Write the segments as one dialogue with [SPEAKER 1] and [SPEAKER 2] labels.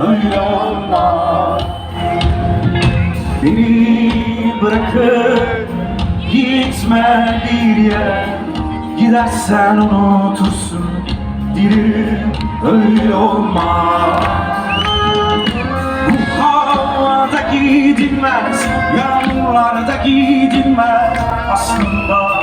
[SPEAKER 1] öyle olmaz. Beni bırakıp gitme bir yere. Gidersen unutursun Dilim. Öyle olmaz. Bu havada gidilmez Yağmurlarda gidilmez. Aslında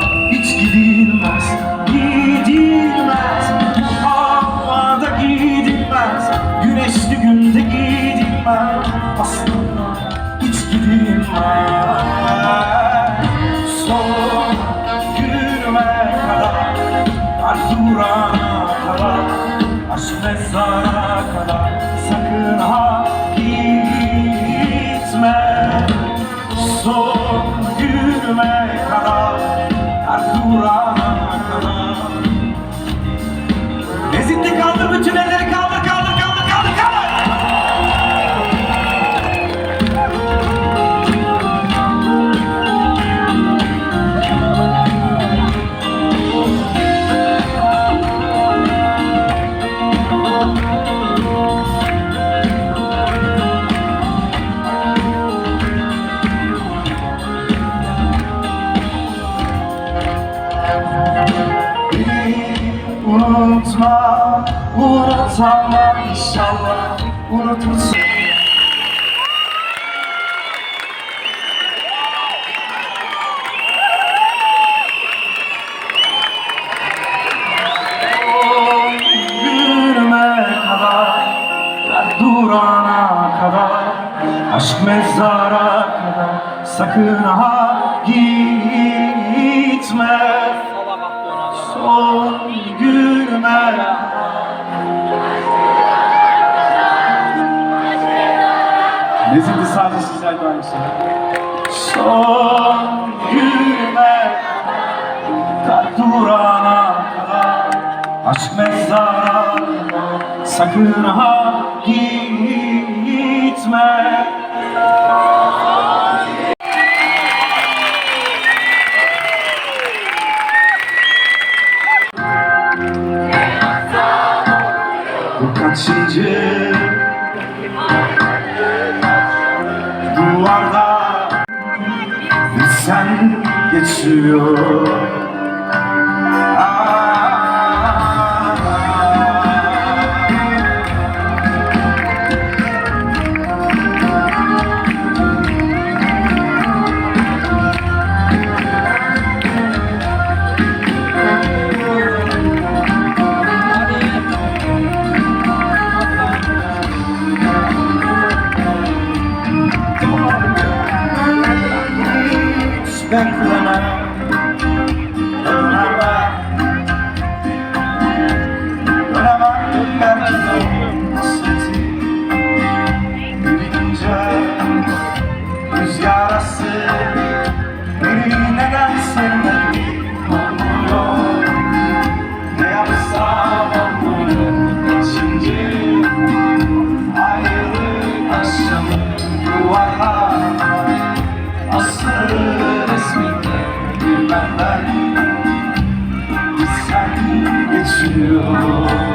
[SPEAKER 1] unutamam inşallah unutursun. Durana kadar, aşk mezara kadar, sakın ha gitme. Son günüme Nezildi sadece güzel bir aynısı. Son Kalp durana kadar Aşk mezara Sakın ha 只有 you.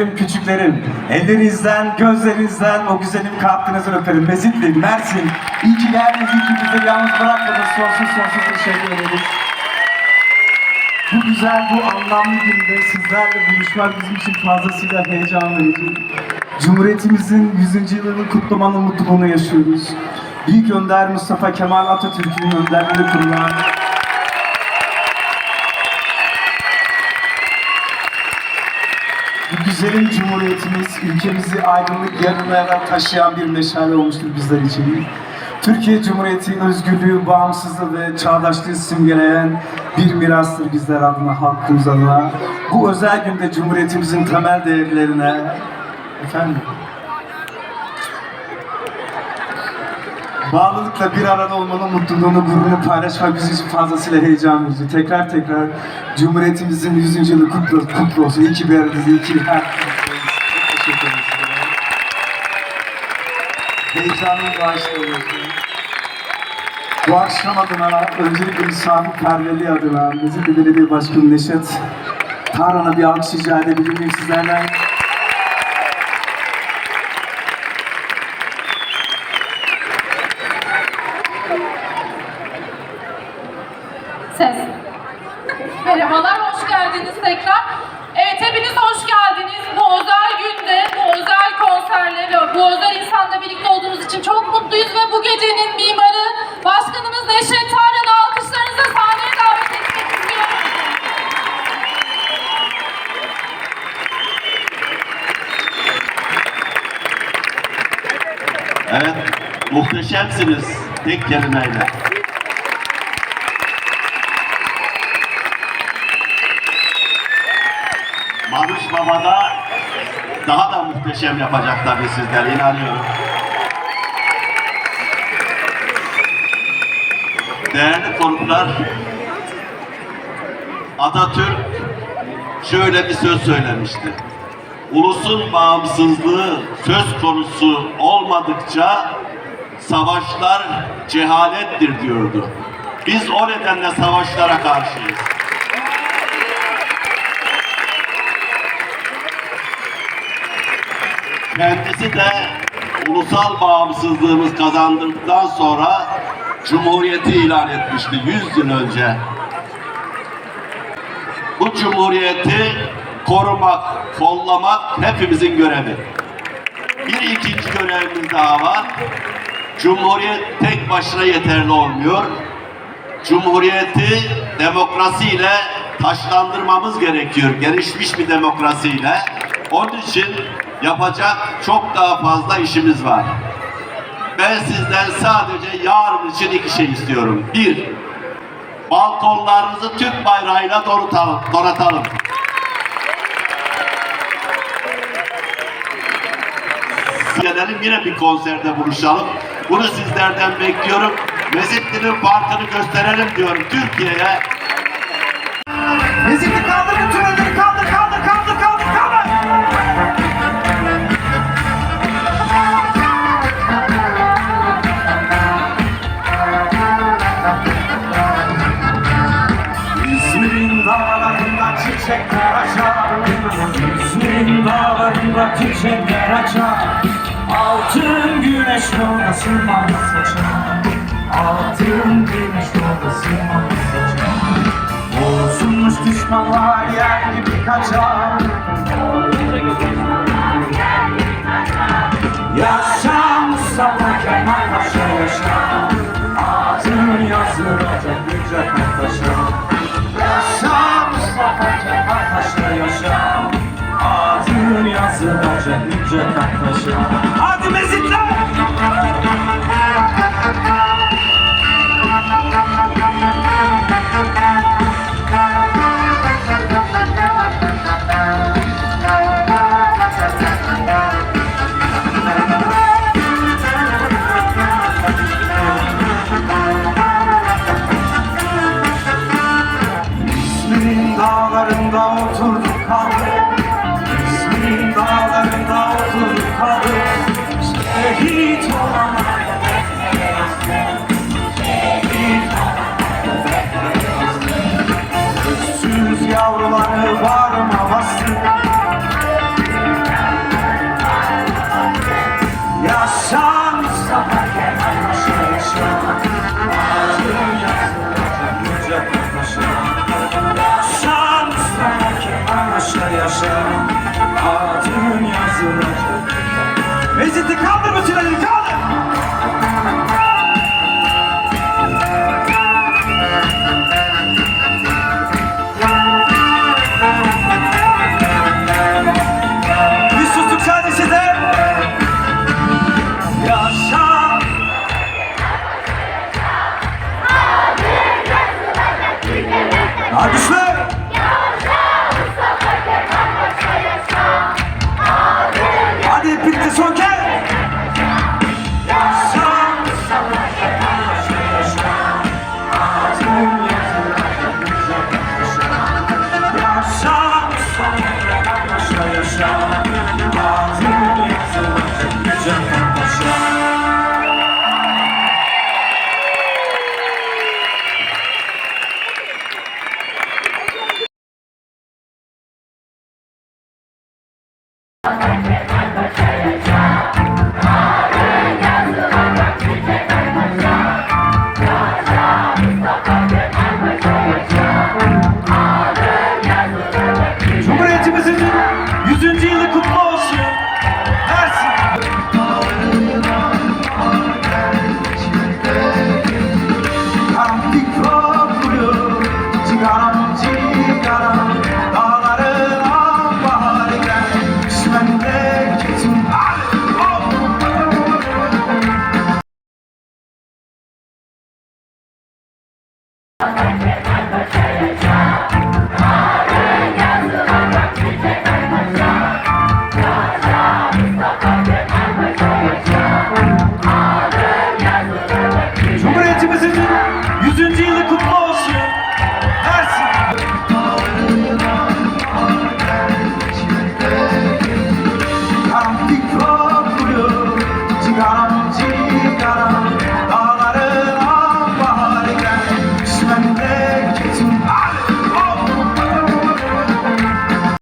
[SPEAKER 1] Büyüklerim, küçüklerim, ellerinizden, gözlerinizden, o güzelim kalbinizden öperim. Mezitli, Mersin, iyi ki geldiniz, iyi ki bizi yalnız bırakmadınız. Sonsuz sonsuz teşekkür ederiz. Bu güzel, bu anlamlı günde sizlerle buluşmak bizim için fazlasıyla heyecan verici. Cumhuriyetimizin 100. yılını kutlamanın mutluluğunu yaşıyoruz. Büyük Önder Mustafa Kemal Atatürk'ün önderliğinde kurulan güzelim cumhuriyetimiz ülkemizi aydınlık yarınlara taşıyan bir meşale olmuştur bizler için. Türkiye Cumhuriyeti özgürlüğü, bağımsızlığı ve çağdaşlığı simgeleyen bir mirastır bizler adına, halkımız adına. Bu özel günde Cumhuriyetimizin temel değerlerine, efendim, Bağlılıkla bir arada olmanın mutluluğunu, gururunu paylaşmak bizim için fazlasıyla heyecan verici. Tekrar tekrar Cumhuriyetimizin 100. yılı kutlu, kutlu olsun. İyi ki bir aradayız, iyi ki her teşekkür bağışlıyorsunuz. Bu akşam adına, öncelikle misafirperverliği adına, Mezitli Belediye Başkanı Neşet Tarhan'a bir alkış rica edebilir miyim sizlerden?
[SPEAKER 2] Ses. Merhabalar, hoş geldiniz tekrar. Evet, hepiniz hoş geldiniz. Bu özel günde, bu özel konserle ve bu özel insanla birlikte olduğumuz için çok mutluyuz ve bu gecenin mimarı Başkanımız Neşet Tarhan'ı alkışlarınızla sahneye davet etmek istiyorum.
[SPEAKER 3] Evet, muhteşemsiniz tek kelimeyle. Manuş Baba da daha da muhteşem yapacak tabii sizler, inanıyorum. Değerli konuklar, Atatürk şöyle bir söz söylemişti. Ulusun bağımsızlığı söz konusu olmadıkça savaşlar cehalettir diyordu. Biz o nedenle savaşlara karşıyız. Kendisi de ulusal bağımsızlığımız kazandıktan sonra Cumhuriyeti ilan etmişti 100 yıl önce. Bu cumhuriyeti korumak, kollamak hepimizin görevi. Bir ikinci görevimiz daha var. Cumhuriyet tek başına yeterli olmuyor. Cumhuriyeti demokrasiyle taşlandırmamız gerekiyor. Gelişmiş bir demokrasiyle. Onun için yapacak çok daha fazla işimiz var. Ben sizden sadece yarın için iki şey istiyorum. Bir, balkonlarınızı Türk bayrağıyla donatalım. donatalım. Gelelim yine bir konserde buluşalım. Bunu sizlerden bekliyorum. Mezitli'nin farkını gösterelim diyorum Türkiye'ye.
[SPEAKER 1] Sırmaz saçar Altın güneş yolda saçar Bozulmuş düşmanlar yer gibi kaçar the